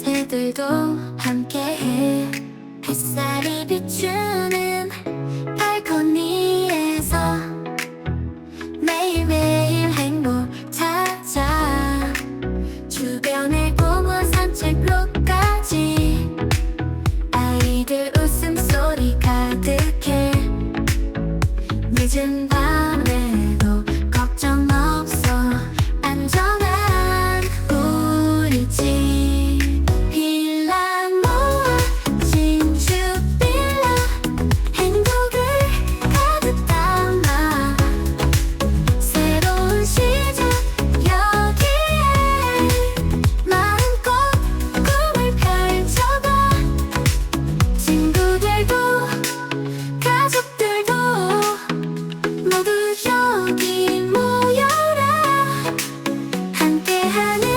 새들도 함께해. 햇살이 비추는 발코니에서 매일매일 행복 찾아. 주변의 공원 산책로까지. 아이들 웃음소리 가득해. 늦은 밤에도 하는